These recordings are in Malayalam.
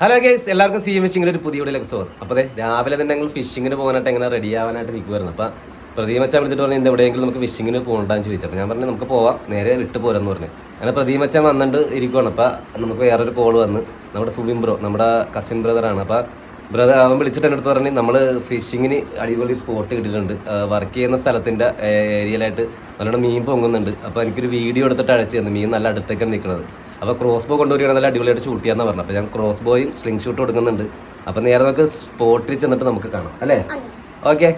ഹലോ ഗൈസ് എല്ലാവർക്കും സി എം ഫിഷിങ്ങിന്റെ ഒരു പുതിയ വീഡിയോയിലേക്ക് സ്വാഗതം. അപ്പോൾ അതെ രാവിലെ തന്നെ ഞങ്ങൾ ഫിഷിങ്ങിന് പോകാനായിട്ട് എങ്ങനെ റെഡി ആവാനായിട്ട് നിൽക്കുമായിരുന്നു അപ്പോൾ പ്രദീപ് അച്ഛൻ വിളിച്ചിട്ട് പറഞ്ഞു ഇന്ന് എവിടെയെങ്കിലും നമുക്ക് ഫിഷിങ്ങിന് പോകണ്ടെന്ന് ചോദിച്ചു. അപ്പോൾ ഞാൻ പറഞ്ഞു നമുക്ക് പോവാം. നേരെ വിട്ട് പോരെന്ന് പറഞ്ഞു. അങ്ങനെ അച്ഛൻ വന്നിട്ട് ഇരിക്കുവാണ്. അപ്പോൾ നമുക്ക് വേറൊരു കോൾ വന്ന് നമ്മുടെ സുബിൻ ബ്രോ നമ്മുടെ കസിൻ ബ്രദറാണ് അപ്പോൾ ബ്രദർ അവൻ വിളിച്ചിട്ട് എന്റെ അടുത്ത് പറഞ്ഞു നമ്മൾ ഫിഷിങ്ങിന് അടിപൊളി സ്പോട്ട് കിട്ടിയിട്ടുണ്ട്. വർക്ക് ചെയ്യുന്ന സ്ഥലത്തിന്റെ ഏരിയയിലായിട്ട് നല്ലോണം മീൻ പൊങ്ങുന്നുണ്ട്. അപ്പോൾ എനിക്കൊരു വീഡിയോ എടുത്തിട്ട് അഴച്ചു തന്നു. മീൻ നല്ല അടുത്തേക്കാണ് നിൽക്കുന്നത് അപ്പോൾ ക്രോസ് ബോ കൊണ്ടുവരികയാണെങ്കിൽ നല്ല അടിപൊളിയായിട്ട് ഷൂട്ട് ചെയ്യാന്ന് പറഞ്ഞു അപ്പോൾ ഞാൻ ക്രോസ് ബോയും സ്ലിംഗ് ഷൂട്ട് കൊടുക്കുന്നുണ്ട് അപ്പോൾ നേരെ നമുക്ക് സ്പോട്ടിൽ ചെന്നിട്ട് നമുക്ക് കാണാം. അല്ലേ? ഓക്കെ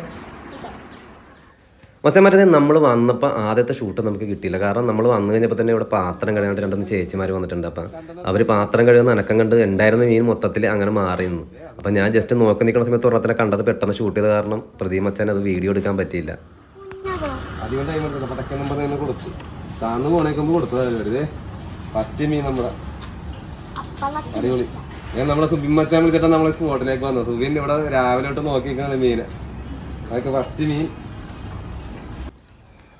മറ്റേ നമ്മൾ വന്നപ്പോൾ ആദ്യത്തെ ഷൂട്ട് നമുക്ക് കിട്ടിയില്ല. കാരണം നമ്മൾ വന്നു കഴിഞ്ഞപ്പോൾ തന്നെ ഇവിടെ പാത്രം കഴിയാണ്ട് രണ്ടൊന്ന് ചേച്ചിമാർ വന്നിട്ടുണ്ട്. അപ്പം അവർ പാത്രം കഴിയുന്ന അനക്കം കണ്ട് ഉണ്ടായിരുന്ന മീൻ മൊത്തത്തിൽ അങ്ങനെ മാറിയിരുന്നു അപ്പം ഞാൻ ജസ്റ്റ് നോക്കി നിൽക്കുന്ന സമയത്ത് ഒരെണ്ണത്തിനെ കണ്ടത് പെട്ടെന്ന് ഷൂട്ട് ചെയ്ത കാരണം പ്രദീപ് അച്ഛൻ അത് വീഡിയോ എടുക്കാൻ പറ്റിയില്ല. അധികം ടൈം എടുത്തില്ല. പടക്കം നമ്പർ തന്നെ കൊടുത്തു. താന്ന് പോണേക്കുമ്പോൾ കൊടുത്തത് ഫസ്റ്റ് മീൻ നമ്മുടെ. അടിപൊളി. ഞാൻ നമ്മളെ സുബിൻ മച്ചാൻ വിളിച്ചിട്ട് നമ്മളെ സ്പോട്ടിലേക്ക് വന്നത്. സുബിൻ ഇവിടെ രാവിലെ തൊട്ട് നോക്കിയിരിക്കുന്ന മീൻ അതൊക്കെ ഫസ്റ്റ് മീൻ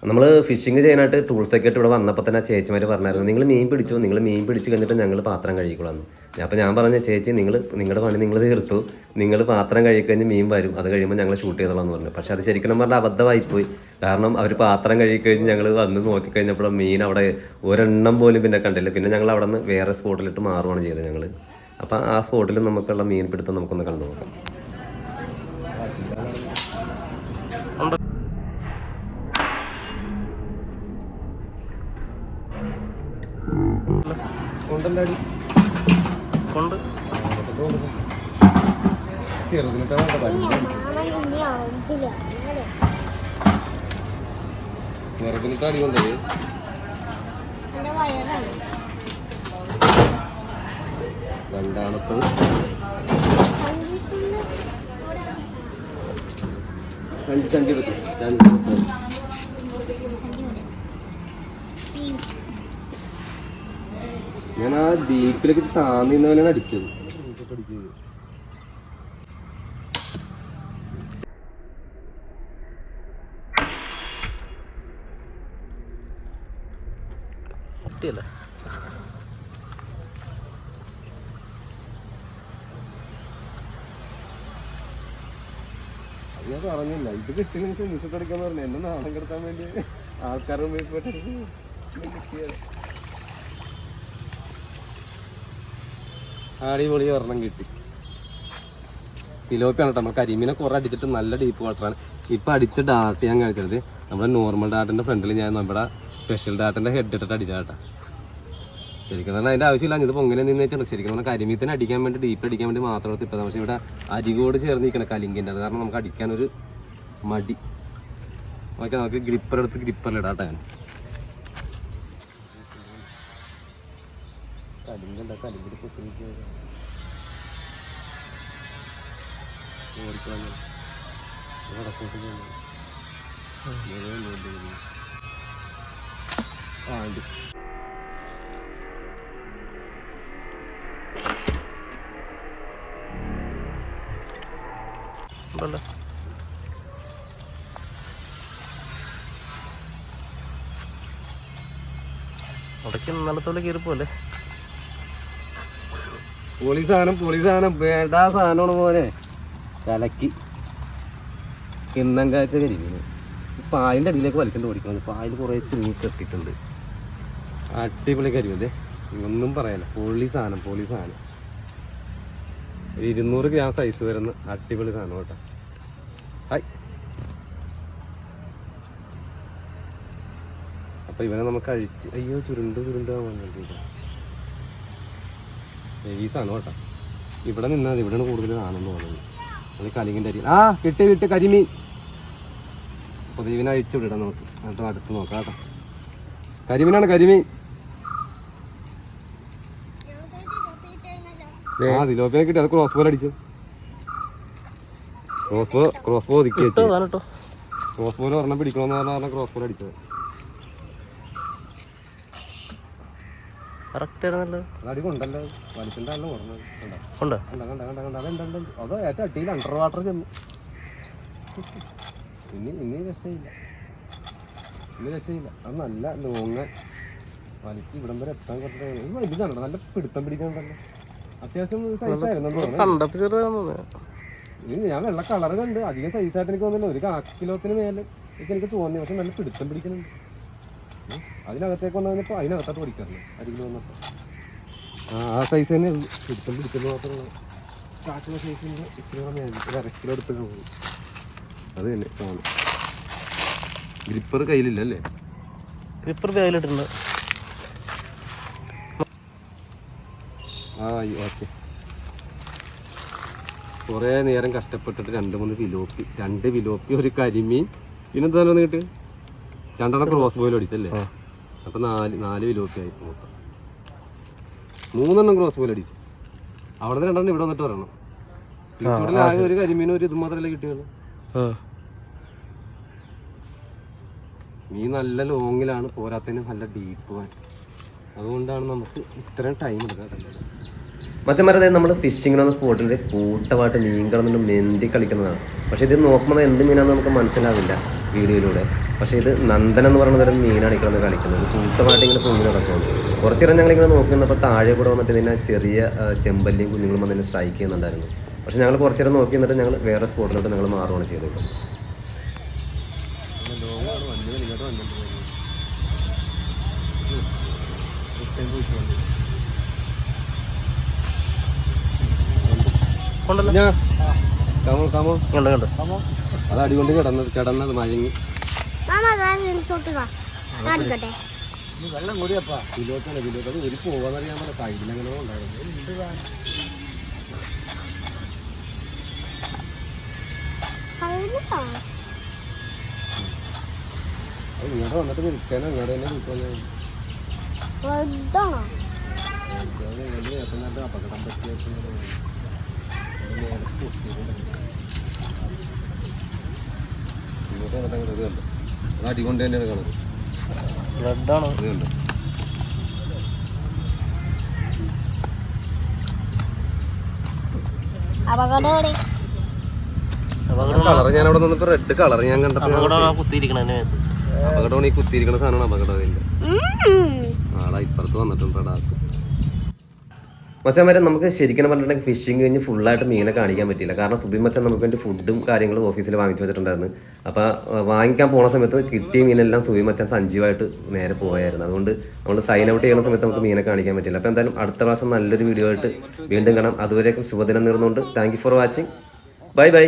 നമ്മൾ ഫിഷിങ് ചെയ്യാനായിട്ട് ടൂൾസൊക്കെ ആയിട്ട് ഇവിടെ വന്നപ്പോൾ തന്നെ ചേച്ചിമാർ പറഞ്ഞായിരുന്നു. നിങ്ങൾ മീൻ പിടിച്ചു? നിങ്ങൾ മീൻ പിടിച്ച് കഴിഞ്ഞിട്ട് ഞങ്ങൾ പാത്രം കഴിക്കുള്ളൂ അപ്പോൾ ഞാൻ പറഞ്ഞ ചേച്ചി നിങ്ങൾ നിങ്ങളുടെ പണി നിങ്ങൾ തീർത്തു. നിങ്ങൾ പാത്രം കഴിക്കഴിഞ്ഞ് മീൻ വരും. അത് കഴിയുമ്പോൾ ഞങ്ങൾ ഷൂട്ട് ചെയ്തോളാം എന്ന് പറഞ്ഞു. പക്ഷേ അത് ശരിക്കും പറഞ്ഞാൽ അബദ്ധമായിപ്പോയി. കാരണം അവർ പാത്രം കഴിക്കഴിഞ്ഞ് ഞങ്ങൾ വന്ന് നോക്കിക്കഴിഞ്ഞപ്പോൾ മീൻ അവിടെ ഒരെണ്ണം പോലും പിന്നെ കണ്ടില്ല. പിന്നെ ഞങ്ങൾ അവിടെ നിന്ന് വേറെ സ്പോട്ടിലിട്ട് മാറുകയാണ് ചെയ്തത് ഞങ്ങൾ അപ്പോൾ ആ സ്പോട്ടിൽ നമുക്കുള്ള മീൻ പിടുത്തം നമുക്കൊന്ന് കണ്ടു നോക്കാം. കൊണ്ടല്ലാടി കൊണ്ട്. ചെറുതിനിട്ട് അടി കൊണ്ടത് രണ്ടാമത്തത്. സഞ്ചി സഞ്ചി പറ്റും. രണ്ടാമത്തത്. ഞാൻ ആ ഡീപ്പിലേക്ക് താന്നിന്നവനാണ് അടിച്ചത്. പറ്റിയല്ല അത് ഞാൻ പറഞ്ഞില്ല. ഇത് കിട്ടി നിങ്ങൾക്ക് നിമിഷത്തടിക്കാന്ന് പറഞ്ഞു എന്നെ നാണം കിടത്താൻ വേണ്ടി ആൾക്കാരുടെ മുമ്പിൽ പോയിട്ട് കിട്ടിയത്. അടിപൊളി ഒരെണ്ണം കിട്ടി. തിലോപ്പിയാണ് കേട്ടോ. നമ്മൾ കരിമീനെ കുറെ അടിച്ചിട്ട് നല്ല ഡീപ്പ് വാട്ടറാണ് ഇപ്പോൾ അടിച്ച ഡാട്ട് ഞാൻ കഴിച്ചത് നമ്മുടെ നോർമൽ ഡാട്ടിന്റെ ഫ്രണ്ടിൽ ഞാൻ നമ്മുടെ സ്പെഷ്യൽ ഡാട്ടിന്റെ ഹെഡ് ഇട്ടിട്ട് അടിച്ച കേട്ടോ. ശരിക്കും പറഞ്ഞാൽ അതിന്റെ ആവശ്യമില്ല. ഇത് പൊങ്ങനെ നിന്ന് വെച്ചാൽ ശരിക്കും പറഞ്ഞാൽ കരിമീത്തിന് അടിക്കാൻ വേണ്ടി ഡീപ്പ് അടിക്കാൻ വേണ്ടി മാത്രം ഇട്ടത് പക്ഷേ ഇവിടെ അരികോട് ചേർന്ന് നിൽക്കണം കലിങ്കിന്റെ അത് കാരണം നമുക്ക് അടിക്കാനൊരു മടി. ഓക്കെ നമുക്ക് ഗ്രിപ്പർ എടുത്ത് ഗ്രിപ്പറിലിടാം കേട്ടോ ഞാൻ ഇവിടെ പൊട്ടിരിക്കുന്നത് ഓടിക്കളഞ്ഞു വടക്കോട്ട് പോകുന്നു ആ ഉണ്ടല്ലോ. കയറിപ്പോലെ പൊളി സാധനം പൊളി സാധനം വേണ്ട സാധനമാണ് പോലെ കലക്കി. കിണ്ണം കാഴ്ച കരിമീന് പായന്റെ അടിയിലേക്ക് വലിച്ചുകൊണ്ട് ഓടിക്കണം. പായൽ കുറേ തൂങ്ങി കെട്ടിയിട്ടുണ്ട്. അടിപൊളി കരിമീൻ ഒന്നും പറയാനില്ല പൊളി സാധനം പൊളി സാധനം. ഒരു ഇരുന്നൂറ് ഗ്രാം സൈസ് വരുന്ന അടിപൊളി സാധനം കേട്ടോ. ഹായ്. അപ്പൊ ഇവനെ നമുക്ക് അഴിച്ച് അയ്യോ ചുരുണ്ട് ചുരുണ്ട് ഈ സാധനം കേട്ടോ. ഇവിടെ നിന്നാൽ ഇവിടെയാണ് കൂടുതൽ സാധനം തോന്നുന്നത് അത് കലിങ്ങിന്റെ അരി. ആ കിട്ടി കിട്ടി കരിമീൻ. അപ്പോൾ ഇതിനെ അഴിച്ചു വിടാം നമുക്ക്. എന്നിട്ട് അടുത്ത് നോക്കാം കേട്ടോ. കരിമീനാണ് കരിമീൻ. ആ ദിലോപ്പിനെ കിട്ടി. അത് ക്രോസ് ബോൾ അടിച്ചു. ക്രോസ് ബോ ക്രോസ് ബോ ഒതുക്കി വെച്ചു. ക്രോസ് ബോൾ ഒരെണ്ണം പിടിക്കണമെന്ന് പറഞ്ഞാൽ ക്രോസ് ബോൾ അടിച്ചത്. കറക്റ്റ് ആയിരുന്നല്ലോ അത് അടി കൊണ്ടല്ലോ? വലിച്ചിന്റെ ആണല്ലോ പറഞ്ഞത് കണ്ടോ? ഉണ്ട്. കണ്ട കണ്ട കണ്ട കണ്ട? അതെന്താ അതോ ഏറ്റവും അട്ടിയിൽ അണ്ടർ വാട്ടർ ചെന്നു. ഇനി ഇനി രക്ഷയില്ല. ഇനി രക്ഷയില്ല. അത് നല്ല ലോങ്ങ് വലിച്ച് ഇവിടം വരെ എത്താൻ കുറച്ച് ഇത് നല്ല പിടുത്തം പിടിക്കണ്ടല്ലോ അത്യാവശ്യം സൈസ് തോന്നുന്നു. കണ്ടപ്പോ ചെറുതാണെന്ന് ഇത് ഞാൻ വെള്ള കളർ കണ്ട്. അധികം സൈസ് ആയിട്ട് എനിക്ക് തോന്നുന്നില്ല. ഒരു കാ കിലോത്തിന് മേലെ എനിക്ക് തോന്നി. പക്ഷെ നല്ല പിടുത്തം പിടിക്കുന്നുണ്ട്. അതിനകത്തേക്ക് വന്നപ്പോൾ അതിനകത്തോട്ട് പിടിക്കാറുണ്ട് അരികിൽ വന്നപ്പോൾ ആ ആ സൈസ് തന്നെ ഉള്ളൂ. പിടുത്തം പിടിക്കുന്ന മാത്രമേ കാട്ടുന്ന സൈസിന്റെ ഇച്ചിരി മേലെ ഒരു അര കിലോ എടുത്ത് പോകും അത് തന്നെ സാധനം. ഗ്രിപ്പർ കയ്യിലില്ല അല്ലേ? ഗ്രിപ്പർ കയ്യിലിട്ടുണ്ട് ആ ഓക്കെ. കുറേ നേരം കഷ്ടപ്പെട്ടിട്ട് രണ്ട് മൂന്ന് വിലോപ്പി രണ്ട് വിലോപ്പി ഒരു കരിമീൻ. പിന്നെന്താ കിട്ടി രണ്ടെണ്ണം ക്രോസ് ബോയിൽ അടിച്ചല്ലേ അപ്പൊ നാല് നാല് വിലോപ്പി ആയി മൊത്തം. മൂന്നെണ്ണം ക്രോസ് ബോയിൽ അടിച്ചു. അവിടെ നിന്ന് രണ്ടെണ്ണം ഇവിടെ വന്നിട്ട് വരണം. ആകെ ഒരു കരിമീനും ഒരു ഇത് മാത്രമല്ലേ കിട്ടിയുള്ളൂ. മീൻ നല്ല ലോങ്ങിലാണ് പോരാത്തതിന് നല്ല ഡീപ്പ് അതുകൊണ്ടാണ് നമുക്ക് ഇത്രയും ടൈം എടുക്കാൻ മച്ചന്മാരതെ നമ്മൾ ഫിഷിങ്ങിന് വന്ന സ്പോട്ടിൽ കൂട്ടമായിട്ട് മീൻ കിടന്നിട്ട് മെന്തി കളിക്കുന്നതാണ്. പക്ഷേ ഇത് നോക്കുമ്പോൾ എന്ത് മീനാണെന്ന് നമുക്ക് മനസ്സിലാവില്ല വീഡിയോയിലൂടെ. പക്ഷേ ഇത് നന്ദൻ എന്ന് പറയുന്ന തരം മീനാണ് ഈ കിടന്ന് കളിക്കുന്നത്. കൂട്ടമായിട്ട് ഇങ്ങനെ പൊങ്ങി നടക്കുകയാണ് കുറച്ച് നേരം ഞങ്ങളിങ്ങനെ നോക്കി നിന്നപ്പോൾ താഴെ കൂടെ വന്നിട്ട് ഇതിനെ ചെറിയ ചെമ്പല്ലിയും കുഞ്ഞുങ്ങളും വന്നിട്ട് സ്ട്രൈക്ക് ചെയ്യുന്നുണ്ടായിരുന്നു. പക്ഷേ ഞങ്ങൾ കുറച്ച് നേരം നോക്കി നിന്നിട്ട് ഞങ്ങൾ വേറെ സ്പോട്ടിലോട്ട് ഞങ്ങൾ മാറുകയാണ് ചെയ്തത് കൊണ്ടല്ലോ ഞാൻ കമോ കമോ കണ്ടോ കണ്ടോ. അത് അടികൊണ്ട് കിടന്നത് കിടന്നത് മയങ്ങി. വെള്ളം കൂടിയപ്പാ. കിലോക്കാണ് കിലോ അത് ഒരു പോവാന്നറിയാൻ പോലെ കയ്യിലെങ്ങനെ ഉണ്ടായിരുന്നു. ഇങ്ങോട്ട് വന്നിട്ട് വിൽക്കാനോ ഇങ്ങോട്ട് തന്നെ വിൽക്കാനോ അപകടം പറ്റിയ ഇങ്ങോട്ട് വന്നിട്ട് അങ്ങോട്ട് അത് അടികൊണ്ട് തന്നെയാണ് കാണുന്നത് കളർ ഞാൻ അവിടെ നിന്നപ്പോ റെഡ് കളർ ഞാൻ കണ്ടപ്പോ അപകടമാണ് ഈ കുത്തിയിരിക്കുന്ന സാധനമാണ് അപകടം അതിന്റെ. നാളെ ഇപ്പുറത്ത് വന്നിട്ടുണ്ട് മച്ചാൻ വരെ നമുക്ക് ശരിക്കും പറഞ്ഞിട്ടുണ്ടെങ്കിൽ ഫിഷിങ് കഴിഞ്ഞ് ഫുള്ളായിട്ട് മീനെ കാണിക്കാൻ പറ്റിയില്ല. കാരണം സുബിൻ മച്ചാൻ നമുക്ക് വേണ്ടി ഫുഡും കാര്യങ്ങളും ഓഫീസിൽ വാങ്ങിച്ചു വെച്ചിട്ടുണ്ടായിരുന്നു. അപ്പോൾ വാങ്ങിക്കാൻ പോണ സമയത്ത് കിട്ടിയ മീനെല്ലാം സുബിൻ മച്ചാൻ സഞ്ജീവായിട്ട് നേരെ പോയായിരുന്നു. അതുകൊണ്ട് നമ്മൾ സൈൻ ഔട്ട് ചെയ്യുന്ന സമയത്ത് നമുക്ക് മീനെ കാണിക്കാൻ പറ്റില്ല അപ്പോൾ എന്തായാലും അടുത്ത പ്രാവശ്യം നല്ലൊരു വീഡിയോ ആയിട്ട് വീണ്ടും കാണാം. അതുവരേക്കും ശുഭദിനം നേർന്നുകൊണ്ട് thank for watching bye bye